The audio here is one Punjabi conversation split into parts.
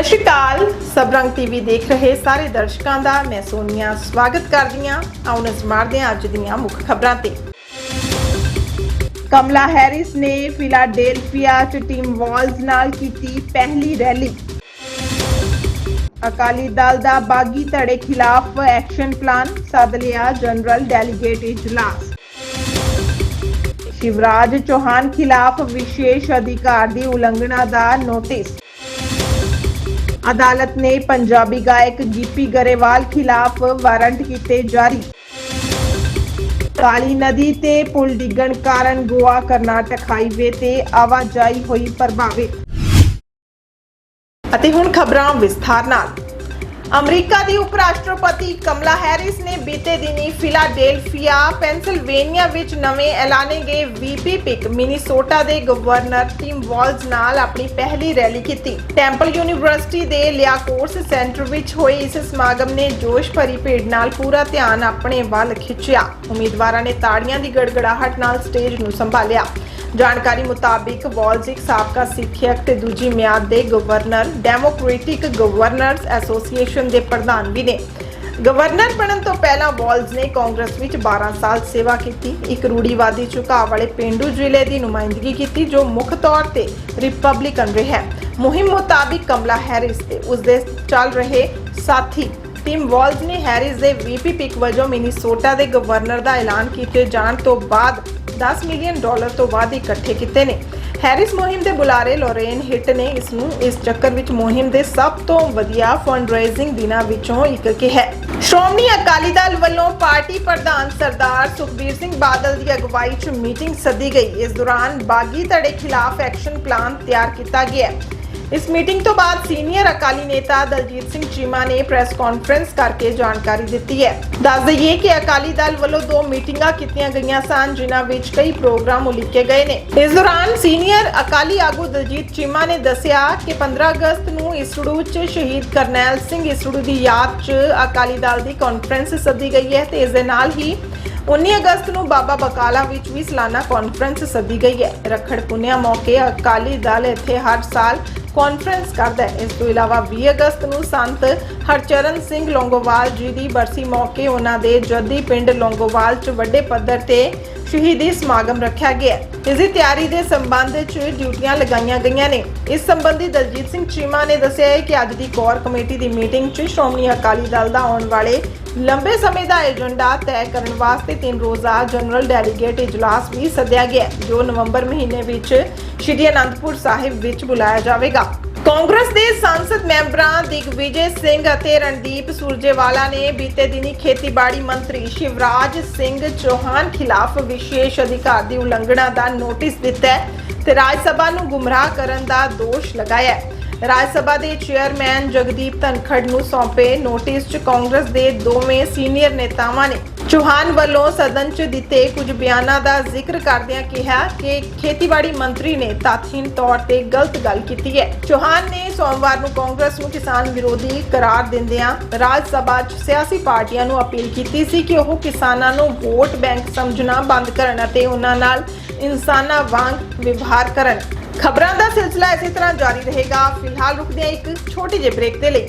ਸਤਿ ਸ਼੍ਰੀ ਅਕਾਲ। ਸਬਰੰਗ ਟੀਵੀ ਦੇਖ ਰਹੇ ਸਾਰੇ ਦਰਸ਼ਕਾਂ ਦਾ, ਮੈਂ ਸੋਨੀਆ। ਸਵਾਗਤ ਕਰਦੀ ਹਾਂ ਆਓ ਨਜ਼ਰ ਮਾਰਦੇ ਹਾਂ ਅੱਜ ਦੀਆਂ ਮੁੱਖ ਖਬਰਾਂ ਤੇ। ਕਮਲਾ ਹੈਰਿਸ ਨੇ ਫਿਲਾਡੇਲਫੀਆ ਚ ਟੀਮ ਵਾਲਜ਼ ਨਾਲ ਕੀਤੀ ਪਹਿਲੀ ਰੈਲੀ। ਅਕਾਲੀ ਦਲ ਦਾ ਬਾਗੀ ਧੜੇ ਖਿਲਾਫ ਐਕਸ਼ਨ ਪਲਾਨ ਸੱਦ ਲਿਆ ਜਨਰਲ ਡੈਲੀਗੇਟ ਇਜਲਾਸ। ਸ਼ਿਵਰਾਜ ਚੌਹਾਨ ਖਿਲਾਫ ਵਿਸ਼ੇਸ਼ ਅਧਿਕਾਰ ਦੀ ਉਲੰਘਣਾ ਦਾ ਨੋਟਿਸ। ਅਦਾਲਤ ਨੇ ਪੰਜਾਬੀ ਗਾਇਕ ਗੀਪੀ ਗਰੇਵਾਲ ਖਿਲਾਫ ਵਾਰੰਟ ਕੀਤੇ ਜਾਰੀ। ਕਾਲੀ ਨਦੀ ਤੇ ਪੁਲ ਡਿੱਗਣ ਕਾਰਨ ਗੋਆ, ਕਰਨਾਟਕ ਹਾਈਵੇ ਤੇ ਆਵਾਜਾਈ ਹੋਈ ਪ੍ਰਭਾਵਿਤ। ਅਤੇ ਹੁਣ ਖਬਰਾਂ ਵਿਸਥਾਰ ਨਾਲ। ਅਮਰੀਕਾ ਦੀ ਉਪ ਰਾਸ਼ਟਰਪਤੀ ਕਮਲਾ ਹੈਰਿਸ ਨੇ ਬੀਤੇ ਦਿਨੀ ਫਿਲਾਡੇਲਫੀਆ ਪੈਂਸਿਲਵੇਨੀਆ ਵਿੱਚ ਨਵੇਂ ਐਲਾਨੇ ਗਏ ਵੀਪੀ ਪਿਕ ਮਿਨੀਸੋਟਾ ਦੇ ਗਵਰਨਰ ਟਿਮ ਵਾਲਜ਼ ਨਾਲ ਆਪਣੀ ਪਹਿਲੀ ਰੈਲੀ ਕੀਤੀ। ਟੈਂਪਲ ਯੂਨੀਵਰਸਿਟੀ ਦੇ ਲਿਆਕੋਰਸ ਸੈਂਟਰ ਵਿੱਚ ਹੋਏ ਇਸ ਸਮਾਗਮ ਨੇ ਜੋਸ਼ ਭਰੀ ਭੀੜ ਨਾਲ ਪੂਰਾ ਧਿਆਨ ਆਪਣੇ ਵੱਲ ਖਿੱਚਿਆ। ਉਮੀਦਵਾਰਾਂ ਨੇ ਤਾੜੀਆਂ ਦੀ ਗੜਗੜਾਹਟ ਨਾਲ ਸਟੇਜ ਨੂੰ ਸੰਭਾਲਿਆ। ਜਾਣਕਾਰੀ ਮੁਤਾਬਿਕ ਵਾਲਜ਼ ਇੱਕ ਸਾਬਕਾ ਸਿੱਖਿਅਕ ਤੇ ਦੂਜੀ ਮਿਆਦ ਦੇ ਗਵਰਨਰ, ਡੈਮੋਕ੍ਰੈਟਿਕ ਗਵਰਨਰਸ ਐਸੋਸੀਏਸ਼ਨ ਦੇ ਪ੍ਰਧਾਨ ਵੀ ਨੇ। ਗਵਰਨਰ ਬਣਨ ਤੋਂ ਪਹਿਲਾਂ ਵਾਲਜ਼ ਨੇ ਕਾਂਗਰਸ ਵਿੱਚ 12 ਸਾਲ ਸੇਵਾ ਕੀਤੀ। ਇੱਕ ਰੂੜੀਵਾਦੀ ਝੁਕਾਅ ਵਾਲੇ ਪਿੰਡੂ ਜ਼ਿਲ੍ਹੇ ਦੀ ਨੁਮਾਇੰਦਗੀ ਕੀਤੀ, ਜੋ ਮੁੱਖ ਤੌਰ ਤੇ ਰਿਪਬਲਿਕਨ ਰਿਹਾ ਮੁਹਿੰਮ ਮੁਤਾਬਿਕ ਕਮਲਾ ਹੈਰਿਸ ਤੇ ਉਸਦੇ ਚੱਲ ਰਹੇ ਸਾਥੀ ਟਿਮ ਵਾਲਜ਼ ਨੇ ਹੈਰਿਸ ਦੇ ਵੀਪੀ ਪਿਕ ਵਜੋਂ ਮਿਨੀਸੋਟਾ ਦੇ ਗਵਰਨਰ ਦਾ ਐਲਾਨ ਕੀਤੇ ਜਾਣ ਤੋਂ ਬਾਅਦ 10 ਮਿਲੀਅਨ ਡਾਲਰ ਤੋਂ ਵੱਧ ਇਕੱਠੇ ਕੀਤੇ ਨੇ। ਹੈਰਿਸ ਮੁਹਿੰਮ ਦੇ ਬੁਲਾਰੇ ਲੋਰੇਨ ਹਿੱਟ ਨੇ ਇਸ ਨੂੰ ਇਸ ਚੱਕਰ ਵਿੱਚ ਮੁਹਿੰਮ ਦੇ ਸਭ ਤੋਂ ਵਧੀਆ ਫੰਡਰੇਜ਼ਿੰਗ ਦਿਨਾਂ ਵਿੱਚੋਂ ਇੱਕ ਕਿਹਾ। ਸ਼੍ਰੋਮਣੀ ਅਕਾਲੀ ਦਲ ਵੱਲੋਂ ਪਾਰਟੀ ਪ੍ਰਧਾਨ ਸਰਦਾਰ ਸੁਖਬੀਰ ਸਿੰਘ ਬਾਦਲ ਦੀ ਅਗਵਾਈ 'ਚ ਮੀਟਿੰਗ ਸੱਦੀ ਗਈ। ਇਸ ਦੌਰਾਨ ਬਾਗੀ ਧੜੇ ਖਿਲਾਫ ਐਕਸ਼ਨ ਪਲਾਨ ਤਿਆਰ ਕੀਤਾ ਗਿਆ। ਇਸ ਮੀਟਿੰਗ ਤੋਂ ਬਾਅਦ ਸੀਨੀਅਰ ਅਕਾਲੀ ਨੇਤਾ ਦਲਜੀਤ ਸਿੰਘ ਚੀਮਾ ਨੇ ਪ੍ਰੈਸ ਕਾਨਫਰੰਸ ਕਰਕੇ ਜਾਣਕਾਰੀ ਦਿੱਤੀ ਹੈ। ਦੱਸ ਦਈਏ ਕਿ ਅਕਾਲੀ ਦਲ ਵੱਲੋਂ ਦੋ ਮੀਟਿੰਗਾਂ ਕੀਤੀਆਂ ਗਈਆਂ ਸਨ, ਜਿਨ੍ਹਾਂ ਵਿੱਚ ਕਈ ਪ੍ਰੋਗਰਾਮ ਉਲੀਕੇ ਗਏ ਨੇ। ਇਸ ਦੌਰਾਨ ਸੀਨੀਅਰ ਅਕਾਲੀ ਆਗੂ ਦਲਜੀਤ ਚੀਮਾ ਨੇ ਦੱਸਿਆ ਕਿ 15 ਅਗਸਤ ਨੂੰ ਇਸੜੂ 'ਚ ਸ਼ਹੀਦ ਕਰਨੈਲ ਸਿੰਘ ਇਸੜੂ ਦੀ ਯਾਦ 'ਚ ਅਕਾਲੀ ਦਲ ਦੀ ਕਾਨਫਰੰਸ ਸੱਦੀ ਗਈ ਹੈ ਤੇ ਇਸ ਦੇ ਨਾਲ ਹੀ 19 ਅਗਸਤ ਨੂੰ ਬਾਬਾ ਬਕਾਲਾ ਵਿੱਚ ਵੀ ਸਾਲਾਨਾ ਕਾਨਫਰੰਸ ਸੱਦੀ ਗਈ ਹੈ। ਰੱਖੜ ਪੁੰਨਿਆ ਮੌਕੇ ਅਕਾਲੀ ਦਲ ਇੱਥੇ ਹਰ ਸਾਲ ਕਾਨਫਰੰਸ ਕਰਦਾ ਹੈ। ਇਸ ਤੋਂ ਇਲਾਵਾ 20 ਅਗਸਤ ਨੂੰ ਸੰਤ ਹਰਚਰਨ ਸਿੰਘ ਲੌਂਗੋਵਾਲ ਜੀ ਦੀ ਬਰਸੀ ਮੌਕੇ ਉਹਨਾਂ ਦੇ ਜੱਦੀ ਪਿੰਡ ਲੌਂਗੋਵਾਲ 'ਚ ਵੱਡੇ ਪੱਧਰ ਤੇ ਸ਼ਹੀਦੀ ਸਮਾਗਮ ਰੱਖਿਆ ਗਿਆ ਇਸ ਦੀ ਤਿਆਰੀ ਦੇ ਸੰਬੰਧ 'ਚ ਡਿਊਟੀਆਂ ਲਗਾਈਆਂ ਗਈਆਂ ਨੇ। ਇਸ ਸੰਬੰਧੀ ਦਲਜੀਤ ਸਿੰਘ ਚੀਮਾ ਨੇ ਦੱਸਿਆ ਹੈ ਕਿ ਅੱਜ ਦੀ ਕੋਰ ਕਮੇਟੀ ਦੀ ਮੀਟਿੰਗ 'ਚ ਸ਼੍ਰੋਮਣੀ ਅਕਾਲੀ ਦਲ ਦਾ ਆਉਣ ਵਾਲੇ ਲੰਬੇ ਸਮੇਂ ਦਾ ਏਜੰਡਾ ਤੈਅ ਕਰਨ ਵਾਸਤੇ ਤਿੰਨ ਰੋਜ਼ਾ ਜਨਰਲ ਡੈਲੀਗੇਟ ਇਜਲਾਸ ਵੀ ਸੱਦਿਆ ਗਿਆ ਜੋ ਨਵੰਬਰ ਮਹੀਨੇ ਵਿੱਚ ਸ਼੍ਰੀ ਅਨੰਦਪੁਰ ਸਾਹਿਬ ਵਿੱਚ ਬੁਲਾਇਆ ਜਾਵੇਗਾ। ਕਾਂਗਰਸ ਦੇ ਸੰਸਦ ਮੈਂਬਰ ਦਿਗਵਿਜੇ ਸਿੰਘ ਅਤੇ ਰਣਦੀਪ ਸੁਰਜੇਵਾਲਾ ਨੇ ਬੀਤੇ ਦਿਨੀ ਖੇਤੀਬਾੜੀ ਮੰਤਰੀ ਸ਼ਿਵਰਾਜ ਸਿੰਘ ਚੌਹਾਨ ਖਿਲਾਫ ਵਿਸ਼ੇਸ਼ ਅਧਿਕਾਰ ਦੀ ਉਲੰਘਣਾ ਦਾ ਨੋਟਿਸ ਦਿੱਤਾ ਹੈ ਤੇ ਰਾਜ ਸਭਾ ਨੂੰ ਗੁੰਮਰਾਹ ਕਰਨ ਦਾ ਦੋਸ਼ ਲਗਾਇਆ ਹੈ। ਰਾਜ ਸਭਾ ਦੇ ਚੇਅਰਮੈਨ ਜਗਦੀਪ ਧਨਖੜ ਨੂੰ ਸੌਂਪੇ ਨੋਟਿਸ 'ਚ ਕਾਂਗਰਸ ਦੇ ਦੋਵੇਂ ਸੀਨੀਅਰ ਨੇਤਾਵਾਂ ਨੇ ਚੌਹਾਨ ਵੱਲੋਂ ਸਦਨ 'ਚ ਦਿੱਤੇ ਕੁਝ ਬਿਆਨਾਂ ਦਾ ਜ਼ਿਕਰ ਕਰਦਿਆਂ ਕਿਹਾ ਕਿ ਖੇਤੀਬਾੜੀ ਮੰਤਰੀ ਨੇ ਤਾਥੀਨ ਤੌਰ ਤੇ ਗਲਤ ਗੱਲ ਕੀਤੀ ਹੈ। ਚੌਹਾਨ ਨੇ ਸੋਮਵਾਰ ਨੂੰ ਕਾਂਗਰਸ ਨੂੰ ਕਿਸਾਨ ਵਿਰੋਧੀ ਕਰਾਰ ਦਿੰਦਿਆਂ ਰਾਜ ਸਭਾ 'ਚ ਸਿਆਸੀ ਪਾਰਟੀਆਂ ਨੂੰ ਅਪੀਲ ਕੀਤੀ ਸੀ ਕਿ ਉਹ ਕਿਸਾਨਾਂ ਨੂੰ ਵੋਟ ਬੈਂਕ ਸਮਝਣਾ ਬੰਦ ਕਰਨ ਅਤੇ ਉਹਨਾਂ ਨਾਲ ਇਨਸਾਨਾਂ ਵਾਂਗ ਵਿਵਹਾਰ ਕਰਨ। ਖਬਰਾਂ ਦਾ ਸਿਲਸਿਲਾ ਇਸੇ ਤਰ੍ਹਾਂ ਜਾਰੀ ਰਹੇਗਾ। ਫਿਲਹਾਲ ਰੁਕਦੇ ਹਾਂ ਇੱਕ ਛੋਟੀ ਜਿਹੇ ਬ੍ਰੇਕ ਦੇ ਲਈ।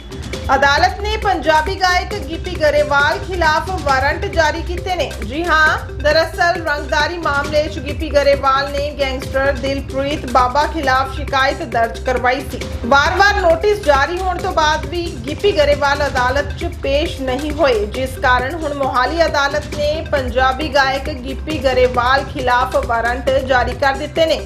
ਅਦਾਲਤ ਨੇ ਪੰਜਾਬੀ ਗਾਇਕ ਗਿੱਪੀ ਗਰੇਵਾਲ ਖਿਲਾਫ ਵਾਰੰਟ ਜਾਰੀ ਕੀਤੇ ਨੇ। ਜੀ ਹਾਂ, ਦਰਅਸਲ ਰੰਗਦਾਰੀ ਮਾਮਲੇ 'ਚ ਗਿੱਪੀ ਗਰੇਵਾਲ ਨੇ ਗੈਂਗਸਟਰ ਦਿਲਪ੍ਰੀਤ ਬਾਬਾ ਖਿਲਾਫ ਸ਼ਿਕਾਇਤ ਦਰਜ ਕਰਵਾਈ ਸੀ। ਵਾਰ-ਵਾਰ ਨੋਟਿਸ ਜਾਰੀ ਹੋਣ ਤੋਂ ਬਾਅਦ ਵੀ ਗਿੱਪੀ ਗਰੇਵਾਲ ਅਦਾਲਤ 'ਚ ਪੇਸ਼ ਨਹੀਂ ਹੋਏ। ਜਿਸ ਕਾਰਨ ਹੁਣ ਮੋਹਾਲੀ ਅਦਾਲਤ ਨੇ ਪੰਜਾਬੀ ਗਾਇਕ ਗਿੱਪੀ ਗਰੇਵਾਲ ਖਿਲਾਫ ਵਾਰੰਟ ਜਾਰੀ ਕਰ ਦਿੱਤੇ ਨੇ।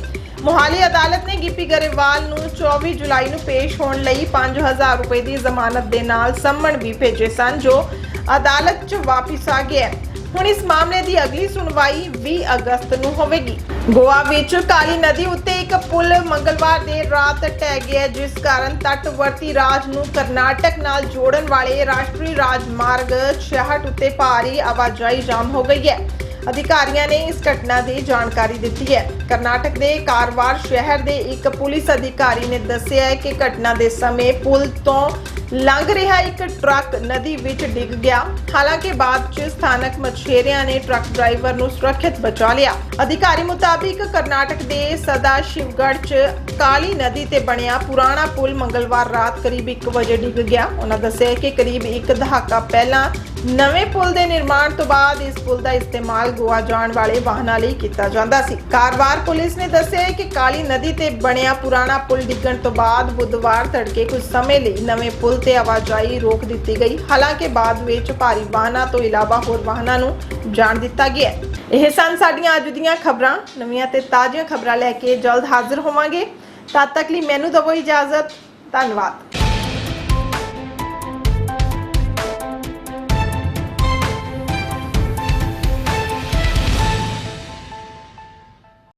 ਮੋਹਾਲੀ ਅਦਾਲਤ ਨੇ ਗਿੱਪੀ ਗਰੇਵਾਲ ਨੂੰ 24 ਜੁਲਾਈ ਨੂੰ ਪੇਸ਼ ਹੋਣ ਲਈ 5000 ਰੁਪਏ ਦੀ ਜ਼ਮਾਨਤ ਦੇ ਨਾਲ ਸੰਮਣ ਵੀ ਭੇਜੇ ਸਨ, ਜੋ ਅਦਾਲਤ 'ਚ ਵਾਪਸ ਆ ਗਿਆ ਹੁਣ ਇਸ ਮਾਮਲੇ ਦੀ ਅਗਲੀ ਸੁਣਵਾਈ 20 ਅਗਸਤ ਨੂੰ ਹੋਵੇਗੀ। ਗੋਆ ਵਿੱਚ ਕਾਲੀ ਨਦੀ ਉੱਤੇ ਇੱਕ ਪੁਲ ਮੰਗਲਵਾਰ ਦੇਰ ਰਾਤ ਢਹਿ ਗਿਆ ਜਿਸ ਕਾਰਨ ਤੱਟਵਰਤੀ ਰਾਜ ਨੂੰ ਕਰਨਾਟਕ ਨਾਲ ਜੋੜਨ ਵਾਲੇ ਰਾਸ਼ਟਰੀ ਰਾਜਮਾਰਗ 66 ਉੱਤੇ ਭਾਰੀ ਆਵਾਜਾਈ ਜਾਮ ਹੋ ਗਈ ਹੈ। ਅਧਿਕਾਰੀਆਂ ਨੇ ਇਸ ਘਟਨਾ ਦੀ ਜਾਣਕਾਰੀ ਦਿੱਤੀ ਹੈ। ਕਰਨਾਟਕ ਦੇ ਕਾਰਵਾਰ ਸ਼ਹਿਰ ਦੇ ਇੱਕ ਪੁਲਿਸ ਅਧਿਕਾਰੀ ਨੇ ਦੱਸਿਆ ਹੈ ਕਿ ਘਟਨਾ ਦੇ ਸਮੇਂ ਪੁਲ ਤੋਂ ਲੰਘ ਰਿਹਾ ਇੱਕ ਟਰੱਕ ਨਦੀ ਵਿੱਚ ਡਿੱਗ ਗਿਆ। ਹਾਲਾਂਕਿ ਬਾਅਦ 'ਚ ਸਥਾਨਕ ਮਛੇਰਿਆਂ ਨੇ ਟਰੱਕ ਡਰਾਈਵਰ ਨੂੰ ਸੁਰੱਖਿਅਤ ਬਚਾ ਲਿਆ। ਅਧਿਕਾਰੀ ਮੁਤਾਬਿਕ ਕਰਨਾਟਕ ਦੇ ਸਦਾ ਸ਼ਿਵਗੜ੍ਹ 'ਚ ਕਾਲੀ ਨਦੀ ਤੇ ਬਣਿਆ ਪੁਰਾਣਾ ਪੁਲ ਮੰਗਲਵਾਰ ਰਾਤ ਕਰੀਬ 1 ਵਜੇ ਡਿੱਗ ਗਿਆ। ਉਹਨਾਂ ਦੱਸਿਆ ਕਿ ਕਰੀਬ ਇੱਕ ਦਹਾਕਾ ਪਹਿਲਾਂ ਨਵੇਂ ਪੁਲ ਦੇ ਨਿਰਮਾਣ ਤੋਂ ਬਾਅਦ ਇਸ ਪੁਲ ਦਾ ਇਸਤੇਮਾਲ ਗੋਆ ਜਾਣ ਵਾਲੇ ਵਾਹਨਾਂ ਲਈ ਕੀਤਾ ਜਾਂਦਾ ਸੀ। ਕਾਰਵਾਰ ਪੁਲਿਸ ਨੇ ਦੱਸਿਆ ਕਿ ਕਾਲੀ ਨਦੀ ਤੇ ਬਣਿਆ ਪੁਰਾਣਾ ਪੁਲ ਡਿੱਗਣ ਤੋਂ ਬਾਅਦ ਬੁੱਧਵਾਰ ਤੜਕੇ ਕੁਝ ਸਮੇਂ ਲਈ ਨਵੇਂ ਪੁਲ ਤੇ ਆਵਾਜਾਈ ਰੋਕ ਦਿੱਤੀ ਗਈ। ਹਾਲਾਂਕਿ ਬਾਅਦ ਵਿੱਚ ਭਾਰੀ ਵਾਹਨਾਂ ਤੋਂ ਇਲਾਵਾ ਹੋਰ ਵਾਹਨਾਂ ਨੂੰ ਜਾਣ ਦਿੱਤਾ ਗਿਆ ਇਹ ਸਨ ਸਾਡੀਆਂ ਅੱਜ ਦੀਆਂ ਖਬਰਾਂ। ਨਵੀਆਂ ਤੇ ਤਾਜ਼ੀਆਂ ਖਬਰਾਂ ਲੈ ਕੇ ਜਲਦ ਹਾਜ਼ਰ ਹੋਵਾਂਗੇ। ਤਦ ਤੱਕ ਲਈ ਮੈਨੂੰ ਦਵੋ ਇਜਾਜ਼ਤ। ਧੰਨਵਾਦ।